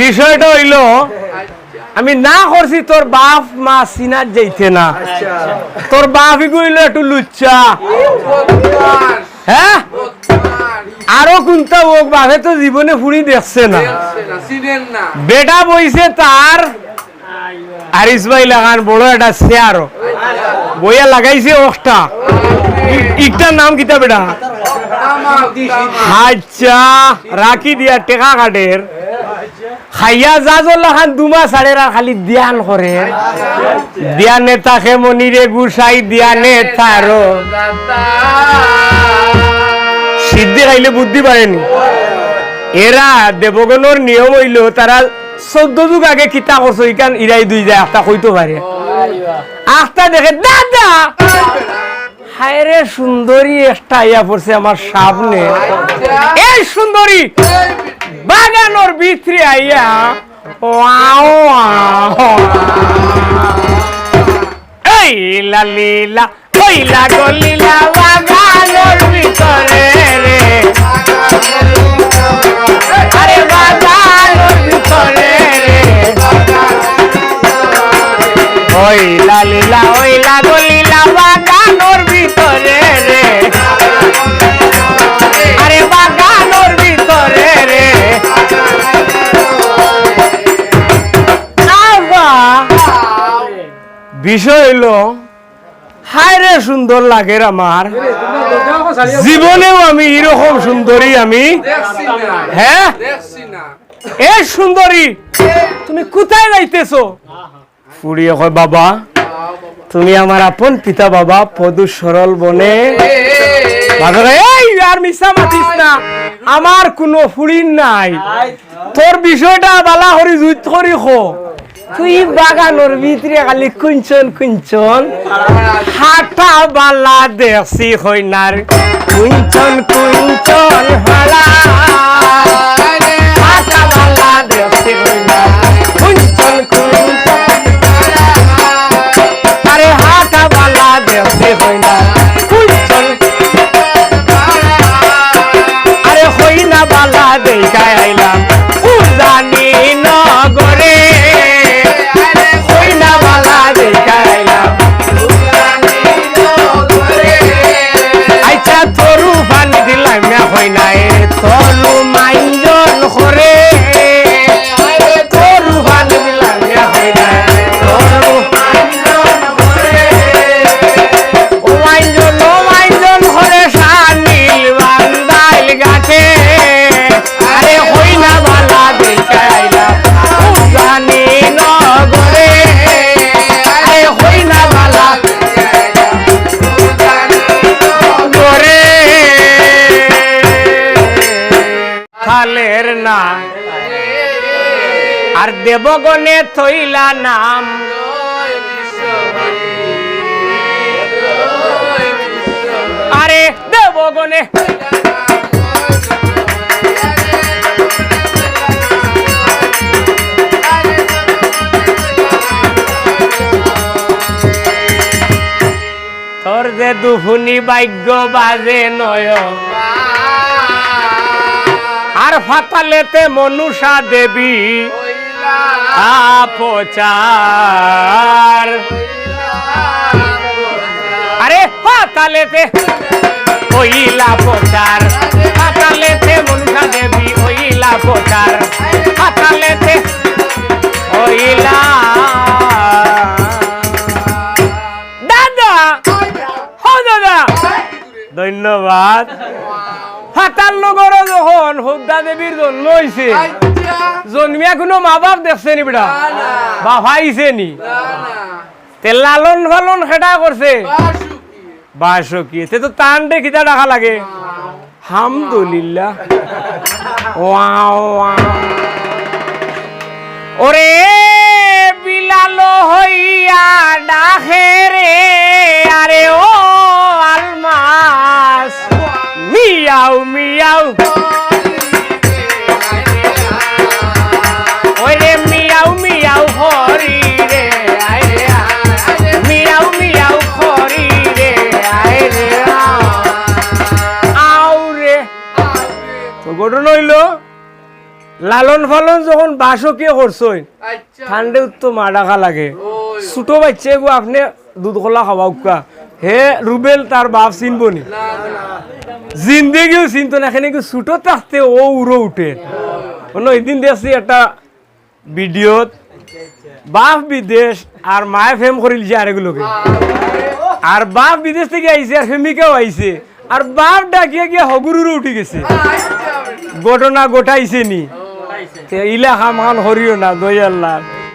বিষয়টা হইল, আমি না করছি, তোর বাপ, মা সিনার যাইতে না। তোর বাপ গইল একটু লুচ্চা। হ্যাঁ? আরও কোনটা ওক বাপে তো জীবনে ফুড়ি দেখছে না। বেটা বইছে তার আরিস ভাই লাগান, বড় একটা শেয়ার বইয়া লাগাইছে ওটা ইটার নাম কিতা বেটা? আচ্ছা রাখি দিয়া টেকা কাটের খাইয়া যা জল্লাখান দুমা সাড়েরা খালি ধ্যান করে ধ্যানে তাকে মনিরে গুসাই ধ্যানে তারো সিদ্ধি খাইলে বুদ্ধি পারেনি এরা দেবগণর নিয়ম হইল তারা চোদ্দ যুগ আগে কিতা করছ ইকান ইরাই দুই যায় আখটা কইতে পারে আখটা দেখে, দাদা! হায় রে সুন্দরী একটা আইয়া পড়ছে আমার সামনে। এই সুন্দরী, বাগানোর ভিতরে আইয়া। এই লালিলা কইলা গলিলা বাগানোর ভিতরে রে। আরে বাগানোর ভিতরে রে। ওই লালিলা ওই বিষয় হইল হায় রে সুন্দর লাগে আমার। জীবনেও আমি এরকম সুন্দরী আমি হ্যাঁ? এ সুন্দরী, তুমি কোথায় যাইতেছো? ফুড়িয়ে কয়, বাবা, তুমি আমার আপন পিতা বাবা, পদু সরল বনে। না, আমার কোনো ফুড়ির নাই। তোর বিষয়টা বালা করি জুত করি খো তুই বাগানোর ভিতরে খালি কুঞ্চন কুঞ্চন। হাটা বালা দেশি হইনার। কুঞ্চন কুঞ্চন হালা তরু মাইজন করে। না। আর দেবগণে থইলা নাম। আরে দেবগণে। তোর যে দুফুনি বাজে নয়। আর ফাতালেতে মনুষা দেবী আপচার আরে পাতালেতে ওইলা প্রচার। পাতালেতে মনুষা দেবী ওইলা প্রচার। পাতালেতে ওইলা দাদা দাদা। ধন্যবাদ। নগর যখন হুদ্দা দেবীর জন্ম হয়েছে জন্মিয়া কোনো মা বাপ দেখছে নি বেটা বাপ আইছে নি? তে লালন ফালন সেটা করছে বাসকি তে তো টান দে কিতা টাকা লাগে। হামদুলিল্লাহ। ওরে বিলালো হইয়া ডাকে রে আরে ও মিয়াও মিয়াও। ওই মিয়াও মিয়াও হরি রে আয় রে আয়। মিয়াও মিয়াও হরি রে আয় রে আও রে। তো ঘটনা হইল লালন ফালন যখন বাসকে করছই আচ্ছা। ঠান্ডে তো মা ডাকা লাগে ছোট বাচ্চা গো আপনি দুধ কলা খাওয়া হে রুবেল, তার বাপ চিনবো নি? না না জিন্দেগিও চিনতো না, এখানে ছোট থাকতে ও উড়ো উঠে। অন্য এদিন দেখছি একটা ভিডিওত বাপ বিদেশ আর মায়ে ফেম করিল যে আরেগুলোকে আর বাপ বিদেশ থেকে আইছে আর ফেমিকাও আইছে। আর বাপ ডাকিয়া গিয়া হগুরুরও উঠে গেছে। ঘটনা গোটাইছে নি। ইলা খাম খান হরিও না দয়াল্লা